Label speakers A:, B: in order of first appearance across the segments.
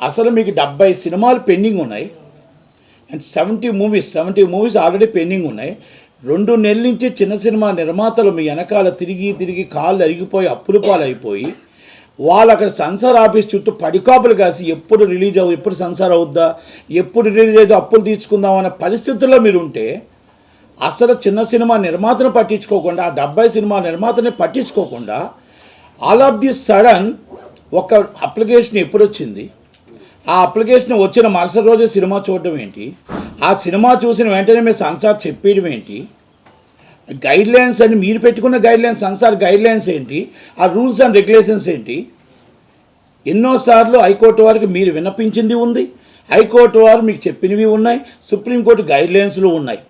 A: అసలు మీకు డెబ్బై సినిమాలు పెండింగ్ ఉన్నాయి. And seventy movies seventy movies already pending ఉన్నాయి. రెండు నెలల నుంచి చిన్న సినిమా నిర్మాతలు మీ వెనకాల తిరిగి తిరిగి కాళ్ళు అరిగిపోయి అప్పులు పాలైపోయి వాళ్ళు అక్కడ సెన్సార్ ఆఫీస్ చుట్టూ పడికాపులు కాసి ఎప్పుడు రిలీజ్ అవ్వు ఎప్పుడు సెన్సార్ అవుద్దా ఎప్పుడు రిలీజ్ అయితే అప్పులు తీసుకుందాం అనే పరిస్థితుల్లో మీరు ఉంటే అసలు చిన్న సినిమా నిర్మాతను పట్టించుకోకుండా ఆ డెబ్బై సినిమా నిర్మాతని పట్టించుకోకుండా ఆల్ ఆఫ్ ది సడన్ ఒక అప్లికేషన్ ఎప్పుడు వచ్చింది ఆ అప్లికేషన్ వచ్చిన మరుసటి రోజే సినిమా చూడడం ఏంటి? ఆ సినిమా చూసిన వెంటనే మీరు సంసార్ చెప్పేయడం ఏంటి? గైడ్ లైన్స్ అని మీరు పెట్టుకున్న guide lines censor guide lines ఏంటి? ఆ రూల్స్ అండ్ రెగ్యులేషన్స్ ఏంటి? ఎన్నోసార్లు హైకోర్టు వారికి మీరు విన్నపించింది ఉంది. హైకోర్టు వారు మీకు చెప్పినవి ఉన్నాయి. సుప్రీంకోర్టు గైడ్ లైన్స్లు ఉన్నాయి.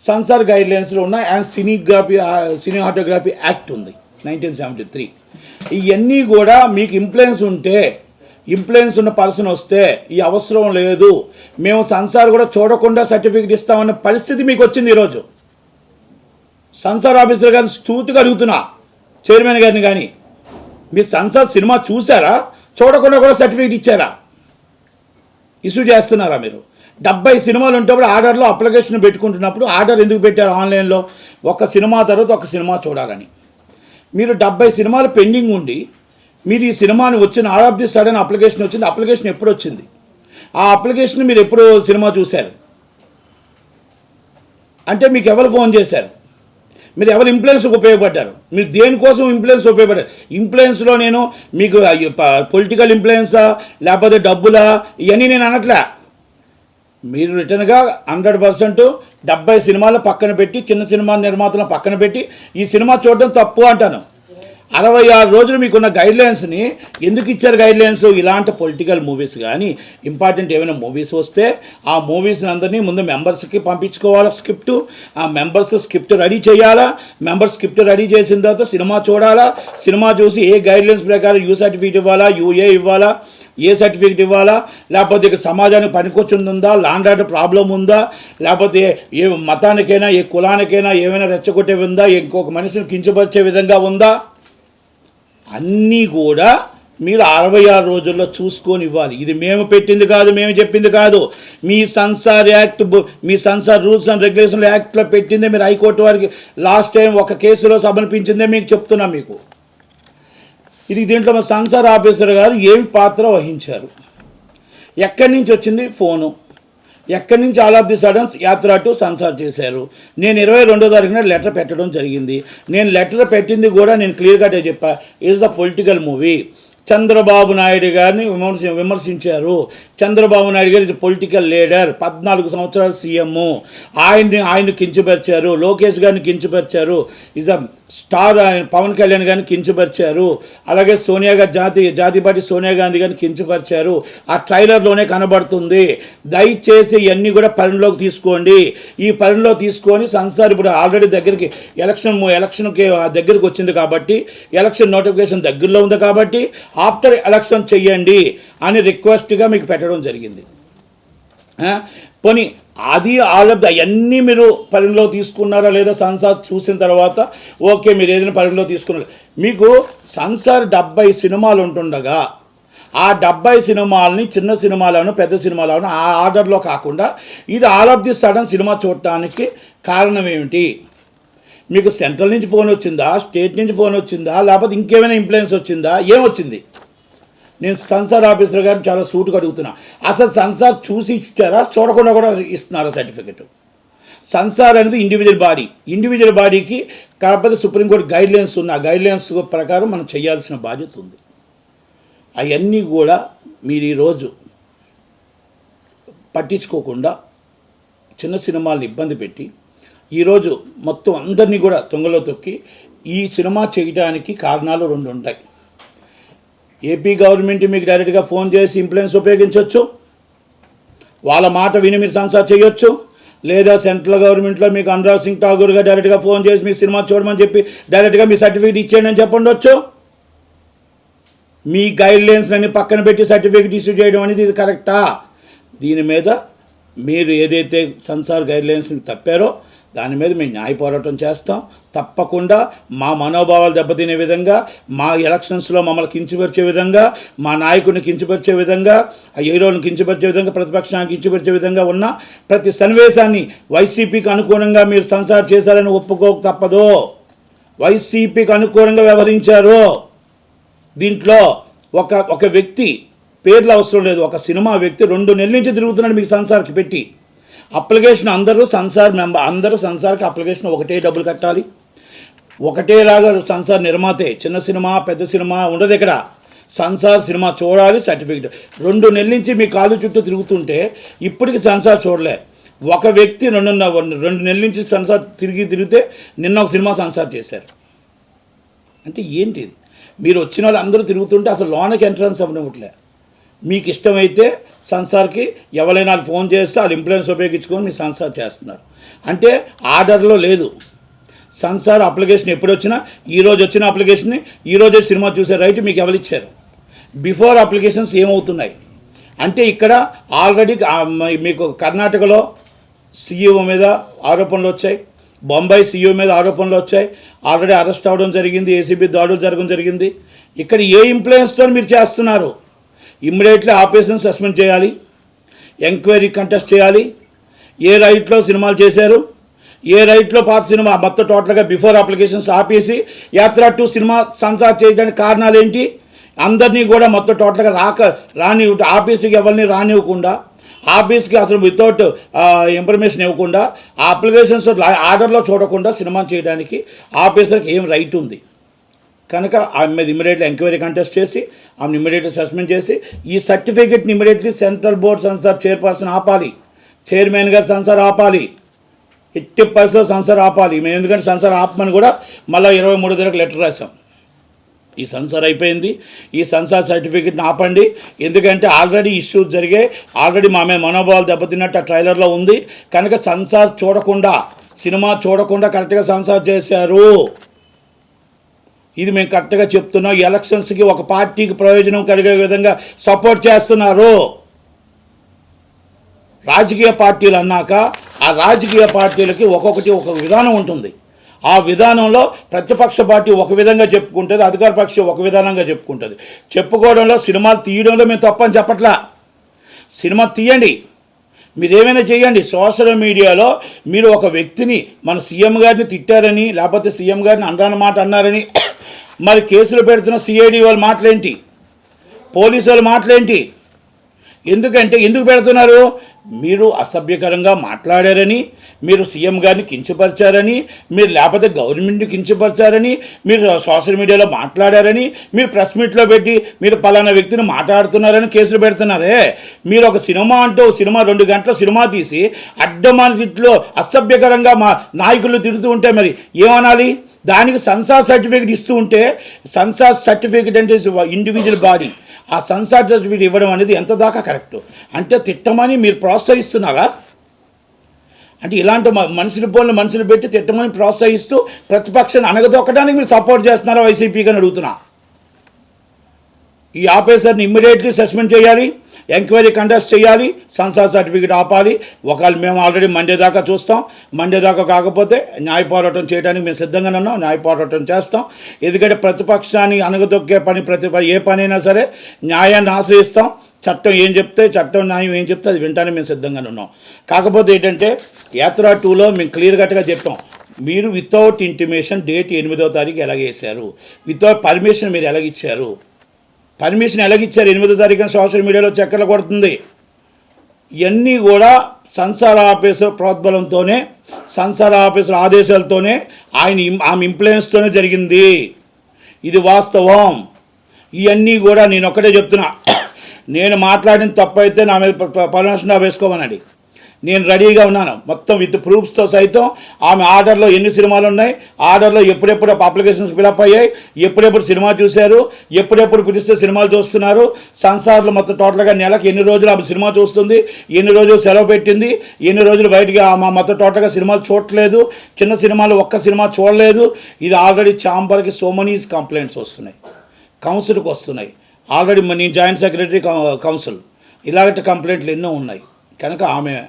A: సంసార్ గైడ్ లైన్స్లు ఉన్నాయి అండ్ సినీగ్రాఫీ సినిమాటోగ్రఫీ యాక్ట్ ఉంది నైన్టీన్ సెవెంటీ త్రీ. ఇవన్నీ కూడా మీకు ఇంప్లుయెన్స్ ఉంటే ఇంప్లుయెన్స్ ఉన్న పర్సన్ వస్తే ఈ అవసరం లేదు. మేము సంసార్ కూడా చూడకుండా సర్టిఫికేట్ ఇస్తామన్న పరిస్థితి మీకు వచ్చింది ఈరోజు. సంసార్ ఆఫీసర్ గారిని స్థూతిగా అడుగుతున్నా. చైర్మన్ గారిని కానీ మీరు సంసార్ సినిమా చూసారా? చూడకుండా కూడా సర్టిఫికేట్ ఇచ్చారా? ఇష్యూ చేస్తున్నారా మీరు? డెబ్బై సినిమాలు ఉంటప్పుడు ఆర్డర్లో అప్లికేషన్ పెట్టుకుంటున్నప్పుడు ఆర్డర్ ఎందుకు పెట్టారు ఆన్లైన్లో? ఒక సినిమా తర్వాత ఒక సినిమా చూడాలని. మీరు డెబ్బై సినిమాలు పెండింగ్ ఉండి మీరు ఈ సినిమాని వచ్చిన all of the sudden application వచ్చింది అప్లికేషన్ ఎప్పుడు వచ్చింది? ఆ అప్లికేషన్ మీరు ఎప్పుడు సినిమా చూశారు? అంటే మీకు ఎవరు ఫోన్ చేశారు? మీరు ఎవరు ఇన్ఫ్లుయెన్స్కి ఉపయోగపడ్డారు? మీరు దేనికోసం ఇంప్లుయెన్స్ ఉపయోగపడ్డారు? ఇంప్లుయెన్స్లో నేను మీకు పొలిటికల్ ఇంప్లుయెన్సా లేకపోతే డబ్బులా ఇవన్నీ నేను అనట్లే. మీరు రిటర్న్గా హండ్రెడ్ పర్సెంట్ డెబ్బై సినిమాలు పక్కన పెట్టి చిన్న సినిమా నిర్మాతలను పక్కన పెట్టి ఈ సినిమా చూడడం తప్పు అంటాను. అరవై ఆరు రోజులు మీకున్న గైడ్లైన్స్ని ఎందుకు ఇచ్చారు గైడ్లైన్స్ ఇలాంటి పొలిటికల్ మూవీస్ కానీ ఇంపార్టెంట్ ఏమైనా మూవీస్ వస్తే ఆ మూవీస్ని అందరినీ ముందు మెంబర్స్కి పంపించుకోవాలా స్క్రిప్ట్ ఆ మెంబర్స్ స్క్రిప్ట్ రెడీ చేయాలా? మెంబర్స్ స్క్రిప్ట్ రెడీ చేసిన తర్వాత సినిమా చూడాలా? సినిమా చూసి ఏ గైడ్లైన్స్ ప్రకారం యూ సర్టిఫికేట్ ఇవ్వాలా? యూఏ ఇవ్వాలా? ఏ సర్టిఫికేట్ ఇవ్వాలా? లేకపోతే ఇక్కడ సమాజానికి పనికొచ్చింది ఉందా లాండ్ ఆర్డర్ ప్రాబ్లం ఉందా? లేకపోతే ఏ మతానికైనా ఏ కులానికైనా ఏమైనా రెచ్చగొట్టే ఉందా? ఇంకొక మనిషిని కించపరిచే విధంగా ఉందా? అన్నీ కూడా మీరు అరవై ఆరు రోజుల్లో చూసుకొని ఇవ్వాలి. ఇది మేము పెట్టింది కాదు మేము చెప్పింది కాదు. మీ సంసార్ యాక్ట్ మీ సంసార్ రూల్స్ అండ్ రెగ్యులేషన్ యాక్ట్లో పెట్టిందే మీరు హైకోర్టు వారికి లాస్ట్ టైం ఒక కేసులో సమర్పించిందే మీకు చెప్తున్నా మీకు. ఇది దీంట్లో మా సంసార్ ఆఫీసర్ గారు ఏమి పాత్ర వహించారు? ఎక్కడి నుంచి వచ్చింది? ఫోను. ఎక్కడి నుంచి ఆల్ ఆఫ్ ది సడన్స్ యాత్ర టు సంసార్ చేశారు. నేను ఇరవై రెండో తారీఖున లెటర్ పెట్టడం జరిగింది. నేను లెటర్ పెట్టింది కూడా నేను క్లియర్ కట్గా చెప్పా. Is the political movie Chandrababu Naidu గారిని విమర్శ విమర్శించారు. చంద్రబాబు నాయుడు గారు పొలిటికల్ లీడర్ పద్నాలుగు సంవత్సరాలు సీఎం. ఆయన్ని ఆయన కించపరిచారు. లోకేష్ గారిని కించపరిచారు. ఇస్ అ స్టార్ ఆయన పవన్ కళ్యాణ్ గారిని కించపరిచారు. అలాగే సోనియా గారి జాతి పార్టీ సోనియా గాంధీ గారిని కించపరిచారు. ఆ ట్రైలర్లోనే కనబడుతుంది. దయచేసి ఇవన్నీ కూడా పరిణలోకి తీసుకోండి. ఈ పరిణలో తీసుకొని సంసార్ ఇప్పుడు ఆల్రెడీ దగ్గరికి ఎలక్షన్ ఎలక్షన్కి దగ్గరికి వచ్చింది కాబట్టి ఎలక్షన్ నోటిఫికేషన్ దగ్గరలో ఉంది కాబట్టి ఆఫ్టర్ ఎలక్షన్ చెయ్యండి అని రిక్వెస్ట్గా మీకు పెట్టడం జరిగింది. పోనీ అది ఆల్ ఆఫ్ అవన్నీ మీరు పరిగణలో తీసుకున్నారా లేదా సంసార్ చూసిన తర్వాత? ఓకే మీరు ఏదైనా పరిగణలో తీసుకున్నారు. మీకు సంసార్ డెబ్బై సినిమాలు ఉంటుండగా ఆ డెబ్బై సినిమాలని చిన్న సినిమాలను పెద్ద సినిమాలను ఆ ఆర్డర్లో కాకుండా ఇది ఆల్ ఆఫ్ ది సడన్ సినిమా చూడటానికి కారణం ఏమిటి? మీకు సెంట్రల్ నుంచి ఫోన్ వచ్చిందా స్టేట్ నుంచి ఫోన్ వచ్చిందా లేకపోతే ఇంకేమైనా ఇంప్లుయెన్స్ వచ్చిందా ఏమొచ్చింది నేను సన్సార్ ఆఫీసర్ గారిని చాలా సూటుగా అడుగుతున్నా. అసలు సన్సార్ చూసి ఇచ్చారా చూడకుండా కూడా ఇస్తున్నారా సర్టిఫికెట్? సన్సార్ అనేది ఇండివిజువల్ బాడీ ఇండివిజువల్ బాడీకి కాకపోతే సుప్రీంకోర్టు గైడ్ లైన్స్ ఉన్న ఆ గైడ్ లైన్స్ ప్రకారం మనం చేయాల్సిన బాధ్యత ఉంది. అవన్నీ కూడా మీరు ఈరోజు పట్టించుకోకుండా చిన్న సినిమాలను ఇబ్బంది పెట్టి ఈరోజు మొత్తం అందరినీ కూడా తొంగలో తొక్కి ఈ సినిమా చేయడానికి కారణాలు రెండు ఉంటాయి. ఏపీ గవర్నమెంట్ మీకు డైరెక్ట్గా ఫోన్ చేసి ఇంప్లుయెన్స్ ఉపయోగించవచ్చు వాళ్ళ మాట విని మీరు సంసార్ చేయొచ్చు. లేదా సెంట్రల్ గవర్నమెంట్లో మీకు అనురాగ్ సింగ్ ఠాగూర్ గారు డైరెక్ట్గా ఫోన్ చేసి మీ సినిమా చూడమని చెప్పి డైరెక్ట్గా మీ సర్టిఫికేట్ ఇచ్చేయండి అని చెప్పండొచ్చు మీ గైడ్ లైన్స్ అన్ని పక్కన పెట్టి సర్టిఫికేట్ ఇష్యూ చేయడం అనేది ఇది కరెక్టా దీని మీద మీరు ఏదైతే సంసార్ గైడ్ లైన్స్ని తప్పారో దాని మీద మేము న్యాయ పోరాటం చేస్తాం. తప్పకుండా మా మనోభావాలు దెబ్బతినే విధంగా మా ఎలక్షన్స్లో మమ్మల్ని కించపరిచే విధంగా మా నాయకుడిని కించపరిచే విధంగా ఆ హీరోని కించపరిచే విధంగా ప్రతిపక్షానికి కించపరిచే విధంగా ఉన్న ప్రతి సన్నివేశాన్ని వైసీపీకి అనుగుణంగా మీరు సంసారం చేశారని ఒప్పుకోక తప్పదు. వైసీపీకి అనుకూలంగా వ్యవహరించారు. దీంట్లో ఒక ఒక వ్యక్తి పేర్లు అవసరం లేదు. ఒక సినిమా వ్యక్తి రెండు నెలల నుంచి తిరుగుతున్నాడు మీకు సంసార్కి పెట్టి. అప్లికేషన్ అందరూ సంసార్ మెంబర్ అందరూ సంసార్కి అప్లికేషన్ ఒకటే డబ్బులు కట్టాలి. ఒకటేలాగా సంసార్ నిర్మాతే. చిన్న సినిమా పెద్ద సినిమా ఉండదు ఇక్కడ. సంసార్ సినిమా చూడాలి సర్టిఫికెట్. రెండు నెలల నుంచి మీ కాలు చుట్టూ తిరుగుతుంటే ఇప్పటికి సంసార్ చూడలే. ఒక వ్యక్తి రెండు రెండు నెలల నుంచి సంసార్ తిరిగి తిరిగితే నిన్న ఒక సినిమా సంసార్ చేశారు. అంటే ఏంటిది మీరు వచ్చిన వాళ్ళు అందరూ తిరుగుతుంటే అసలు లోనకి ఎంట్రన్స్ అవ్వనివ్వట్లే. మీకు ఇష్టమైతే సంసార్కి ఎవరైనా వాళ్ళు ఫోన్ చేస్తే వాళ్ళు ఇంప్లూయెన్స్ ఉపయోగించుకొని మీ సంసార్ చేస్తున్నారు. అంటే ఆర్డర్లో లేదు. సంసార్ అప్లికేషన్ ఎప్పుడు వచ్చినా వచ్చిన అప్లికేషన్ని ఈరోజు సినిమా చూసే రైట్ మీకు ఎవరు ఇచ్చారు బిఫోర్ అప్లికేషన్స్ ఏమవుతున్నాయి? అంటే ఇక్కడ ఆల్రెడీ మీకు కర్ణాటకలో సీఈఓ మీద ఆరోపణలు వచ్చాయి. బొంబాయి సీఈఓ మీద ఆరోపణలు వచ్చాయి. ఆల్రెడీ అరెస్ట్ అవ్వడం జరిగింది ఏసీబీ దాడులు జరగడం జరిగింది. ఇక్కడ ఏ ఇంప్లూయెన్స్తో మీరు చేస్తున్నారు? ఇమ్మీడియట్లీ ఆపరేషన్ సస్పెండ్ చేయాలి. ఎంక్వైరీ కంటెస్ట్ చేయాలి. ఏ రైట్లో సినిమాలు చేశారు? ఏ రైట్లో పాత సినిమా మొత్తం టోటల్గా బిఫోర్ అప్లికేషన్స్ ఆపేసి యాత్ర టూ సినిమా సంసార్ చేయడానికి కారణాలు ఏంటి? అందరినీ కూడా మొత్తం టోటల్గా రాక రాని ఆఫీస్కి ఎవరిని రానివ్వకుండా ఆఫీస్కి అసలు వితౌట్ ఇన్ఫర్మేషన్ ఇవ్వకుండా ఆ అప్లికేషన్స్ ఆర్డర్లో చూడకుండా సినిమా చేయడానికి ఆఫీసర్కి ఏం రైట్ ఉంది? కనుక ఆమె మీద ఇమీడియట్లీ ఎంక్వైరీ కంటెస్ట్ చేసి ఆమెను ఇమీడియట్లీ సస్పెండ్ చేసి ఈ సర్టిఫికెట్ని immediately central board censor chairperson ఆపాలి. చైర్మన్ గారు సెన్సార్ ఆపాలి. ఎట్టి పరిస్థితుల్లో సెన్సార్ ఆపాలి. మేము ఎందుకంటే సెన్సార్ ఆపమని కూడా మళ్ళీ ఇరవై మూడు దగ్గరకు లెటర్ రాసాం ఈ సెన్సార్ అయిపోయింది. ఈ సెన్సార్ సర్టిఫికెట్ని ఆపండి. ఎందుకంటే ఆల్రెడీ ఇష్యూస్ జరిగాయి ఆల్రెడీ మా మీద మనోభావాలు దెబ్బతిన్నట్టు ఆ ట్రైలర్లో ఉంది. కనుక సెన్సార్ చూడకుండా సినిమా చూడకుండా కరెక్ట్గా సెన్సార్ చేశారు. ఇది మేము కరెక్ట్గా చెప్తున్నాం. ఎలక్షన్స్కి ఒక పార్టీకి ప్రయోజనం కలిగే విధంగా సపోర్ట్ చేస్తున్నారు. రాజకీయ పార్టీలు అన్నాక ఆ రాజకీయ పార్టీలకి ఒక్కొక్కటి ఒక విధానం ఉంటుంది. ఆ విధానంలో ప్రతిపక్ష పార్టీ ఒక విధంగా చెప్పుకుంటుంది అధికార పక్షం ఒక విధానంగా చెప్పుకుంటుంది. చెప్పుకోవడంలో సినిమాలు తీయడంలో మేము తప్పని చెప్పట్లా. సినిమా తీయండి. మీరు ఏమైనా చేయండి. సోషల్ మీడియాలో మీరు ఒక వ్యక్తిని మన సీఎం గారిని తిట్టారని లేకపోతే సీఎం గారిని అనరాని మాట అన్నారని మరి కేసులు పెడుతున్న సిఐడి వాళ్ళ మాటలేంటి? పోలీసు వాళ్ళ మాటలేంటి? ఎందుకంటే ఎందుకు పెడుతున్నారు? మీరు అసభ్యకరంగా మాట్లాడారని మీరు సీఎం గారిని కించపరిచారని మీరు లేకపోతే గవర్నమెంట్ని కించపరిచారని మీరు సోషల్ మీడియాలో మాట్లాడారని మీరు ప్రెస్ మీట్లో పెట్టి మీరు పలానా వ్యక్తిని మాట్లాడుతున్నారని కేసులు పెడుతున్నారే. మీరు ఒక సినిమా అంటూ సినిమా రెండు గంటల సినిమా తీసి అడ్డమాన తిట్లో అసభ్యకరంగా మా నాయకులు తిడుతూ ఉంటే మరి ఏమనాలి? దానికి సంసార్ సర్టిఫికేట్ ఇస్తూ ఉంటే సంసార్ సర్టిఫికేట్ అంటే ఇండివిజువల్ బాడీ ఆ సంసార్ సర్టిఫికేట్ ఇవ్వడం అనేది ఎంత దాకా కరెక్ట్? అంటే తిట్టమని మీరు ప్రోత్సహిస్తున్నారా? అంటే ఇలాంటి మనుషుల పోలిన మనుషులు పెట్టి తిట్టమని ప్రోత్సహిస్తూ ప్రతిపక్షాన్ని అనగదొక్కడానికి మీరు సపోర్ట్ చేస్తున్నారా వైసీపీగా అని అడుగుతున్నా. ఈ ఆఫీసర్ని ఇమ్మీడియట్లీ సస్పెండ్ చేయాలి ఎంక్వైరీ కండక్ట్ చేయాలి సంసార్ సర్టిఫికేట్ ఆపాలి. ఒకవేళ మేము ఆల్రెడీ మండే దాకా చూస్తాం. మండే దాకా కాకపోతే న్యాయ పోరాటం చేయడానికి మేము సిద్ధంగానే ఉన్నాం. న్యాయ పోరాటం చేస్తాం. ఎందుకంటే ప్రతిపక్షాన్ని అనగదొక్కే పని ప్రతి ఏ పనైనా సరే న్యాయాన్ని ఆశ్రయిస్తాం. చట్టం ఏం చెప్తే చట్టం న్యాయం ఏం చెప్తే అది వింటానే మేము సిద్ధంగానే ఉన్నాం. కాకపోతే ఏంటంటే యాత్ర టూలో మేము క్లియర్ కట్గా చెప్పాం. మీరు వితౌట్ ఇంటిమేషన్ డేట్ ఎనిమిదో తారీఖు ఎలాగేశారు వితౌట్ పర్మిషన్ మీరు ఎలాగిచ్చారు పర్మిషన్ ఎలాగిచ్చారు? ఎనిమిదో తారీఖున సోషల్ మీడియాలో చక్కర్లు కొడుతుంది. ఇవన్నీ కూడా సంసార ఆఫీసర్ ప్రోద్బలంతోనే సంసార ఆఫీసర్ ఆదేశాలతోనే ఆయన ఆమె ఇంప్లుయెన్స్తోనే జరిగింది. ఇది వాస్తవం. ఇవన్నీ కూడా నేను ఒక్కటే చెప్తున్నా. నేను మాట్లాడిన తప్పైతే నా మీద పర్మిషన్ వేసుకోమనండి నేను రెడీగా ఉన్నాను. మొత్తం విత్ ప్రూఫ్స్తో సైతం ఆమె ఆర్డర్లో ఎన్ని సినిమాలు ఉన్నాయి ఆర్డర్లో ఎప్పుడెప్పుడు అప్లికేషన్స్ ఫిలప్ అయ్యాయి ఎప్పుడెప్పుడు సినిమా చూశారు ఎప్పుడెప్పుడు పిలిస్తే సినిమాలు చూస్తున్నారు సంసార్లు మొత్తం టోటల్గా నెలకు ఎన్ని రోజులు ఆమె సినిమా చూస్తుంది ఎన్ని రోజులు సెలవు పెట్టింది ఎన్ని రోజులు బయటకి ఆమె మొత్తం టోటల్గా సినిమాలు చూడట్లేదు చిన్న సినిమాలు ఒక్క సినిమా చూడలేదు. ఇది ఆల్రెడీ ఛాంబర్కి సో మనీస్ కంప్లైంట్స్ వస్తున్నాయి. కౌన్సిల్కి వస్తున్నాయి. ఆల్రెడీ నేను జాయింట్ సెక్రటరీ కౌన్సిల్. ఇలాంటి కంప్లైంట్లు ఎన్నో ఉన్నాయి. కనుక ఆమె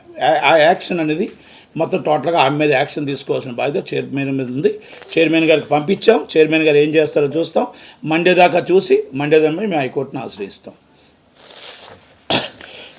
A: ఆ- యాక్షన్ అనేది మొత్తం టోటల్గా ఆమె మీద యాక్షన్ తీసుకోవాల్సిన బాధ్యత చైర్మన్ మీద ఉంది. చైర్మన్ గారికి పంపించాం. చైర్మన్ గారు ఏం చేస్తారో చూస్తాం. మండే దాకా చూసి మండే దాకా మేము హైకోర్టును ఆశ్రయిస్తాం.